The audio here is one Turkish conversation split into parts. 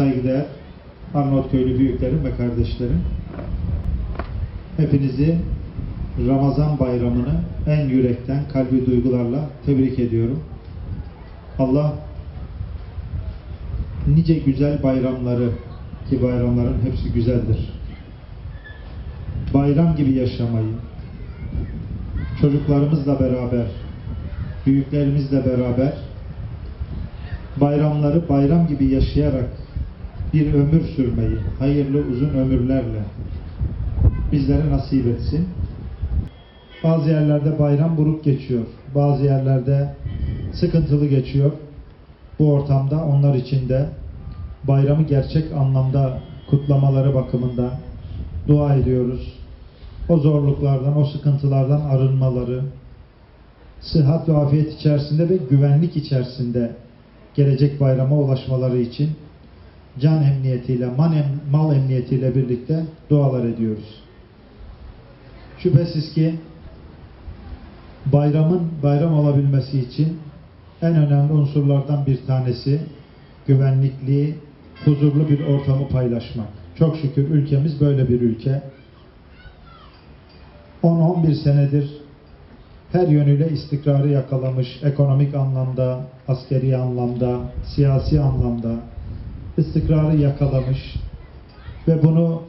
saygıdeğer Arnavutköylü büyüklerim ve kardeşlerim. Hepinizi Ramazan bayramını en yürekten, kalbi duygularla tebrik ediyorum. Allah nice güzel bayramları ki bayramların hepsi güzeldir. Bayram gibi yaşamayı, çocuklarımızla beraber, büyüklerimizle beraber bayramları bayram gibi yaşayarak bir ömür sürmeyi, hayırlı uzun ömürlerle bizlere nasip etsin. Bazı yerlerde bayram buruk geçiyor. Bazı yerlerde sıkıntılı geçiyor. Bu ortamda onlar için de bayramı gerçek anlamda kutlamaları bakımından dua ediyoruz. O zorluklardan, o sıkıntılardan arınmaları, sıhhat ve afiyet içerisinde ve güvenlik içerisinde gelecek bayrama ulaşmaları için can emniyetiyle, em- mal emniyetiyle birlikte dualar ediyoruz. Şüphesiz ki bayramın bayram olabilmesi için en önemli unsurlardan bir tanesi güvenlikli, huzurlu bir ortamı paylaşmak. Çok şükür ülkemiz böyle bir ülke. 10-11 senedir her yönüyle istikrarı yakalamış, ekonomik anlamda, askeri anlamda, siyasi anlamda istikrarı yakalamış ve bunu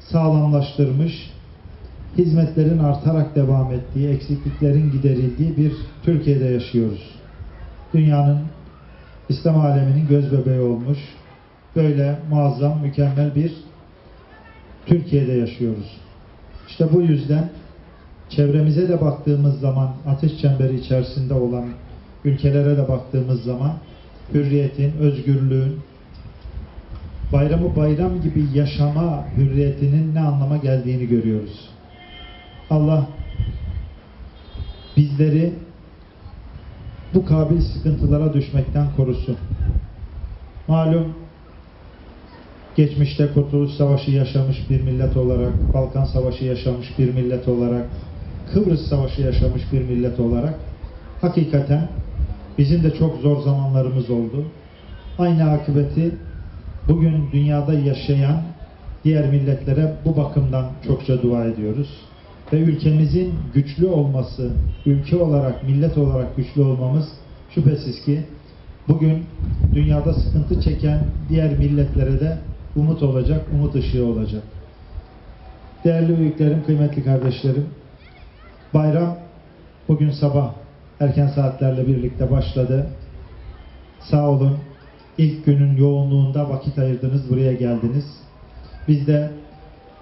sağlamlaştırmış, hizmetlerin artarak devam ettiği, eksikliklerin giderildiği bir Türkiye'de yaşıyoruz. Dünyanın, İslam aleminin göz bebeği olmuş, böyle muazzam, mükemmel bir Türkiye'de yaşıyoruz. İşte bu yüzden çevremize de baktığımız zaman, ateş çemberi içerisinde olan ülkelere de baktığımız zaman hürriyetin, özgürlüğün, bayramı bayram gibi yaşama hürriyetinin ne anlama geldiğini görüyoruz. Allah bizleri bu kabil sıkıntılara düşmekten korusun. Malum geçmişte Kurtuluş Savaşı yaşamış bir millet olarak, Balkan Savaşı yaşamış bir millet olarak, Kıbrıs Savaşı yaşamış bir millet olarak hakikaten bizim de çok zor zamanlarımız oldu. Aynı akıbeti bugün dünyada yaşayan diğer milletlere bu bakımdan çokça dua ediyoruz. Ve ülkemizin güçlü olması, ülke olarak, millet olarak güçlü olmamız şüphesiz ki bugün dünyada sıkıntı çeken diğer milletlere de umut olacak, umut ışığı olacak. Değerli büyüklerim, kıymetli kardeşlerim, bayram bugün sabah erken saatlerle birlikte başladı. Sağ olun, ilk günün yoğunluğunda vakit ayırdınız, buraya geldiniz. Biz de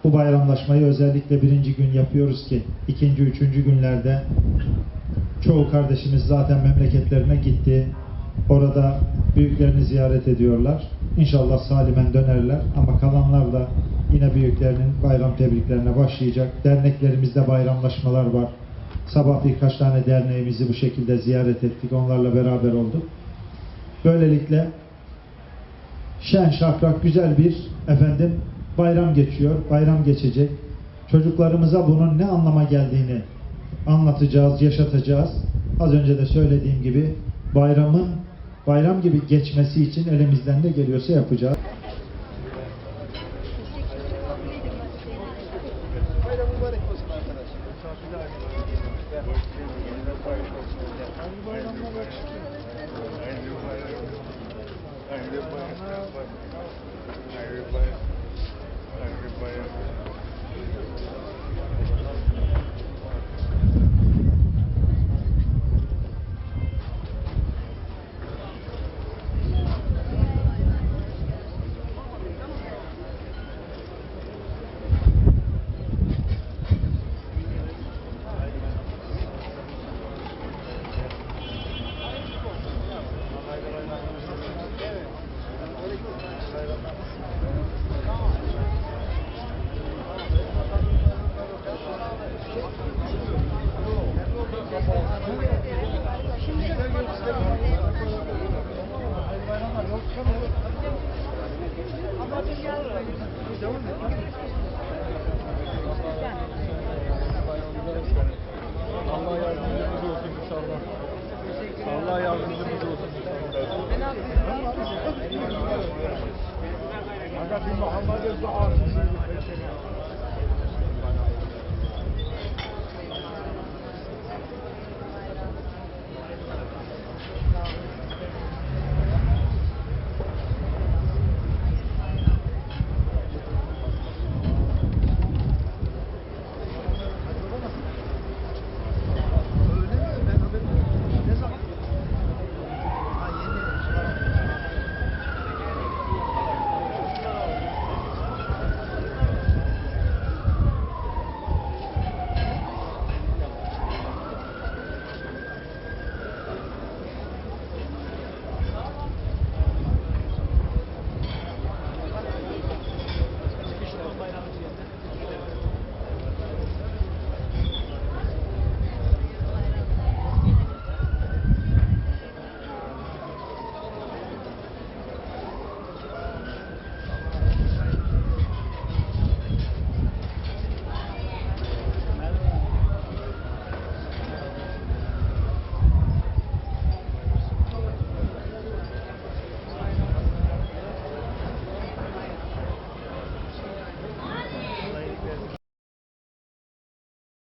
bu bayramlaşmayı özellikle birinci gün yapıyoruz ki ikinci, üçüncü günlerde çoğu kardeşimiz zaten memleketlerine gitti. Orada büyüklerini ziyaret ediyorlar. İnşallah salimen dönerler ama kalanlar da yine büyüklerinin bayram tebriklerine başlayacak. Derneklerimizde bayramlaşmalar var. Sabah birkaç tane derneğimizi bu şekilde ziyaret ettik. Onlarla beraber olduk. Böylelikle şen şakrak güzel bir efendim bayram geçiyor, bayram geçecek. Çocuklarımıza bunun ne anlama geldiğini anlatacağız, yaşatacağız. Az önce de söylediğim gibi bayramın bayram gibi geçmesi için elimizden ne geliyorsa yapacağız. Bayram Allah yardımcımız olsun inşallah. Allah yardımcımız olsun. Hazreti Muhammed'in duasını peşine.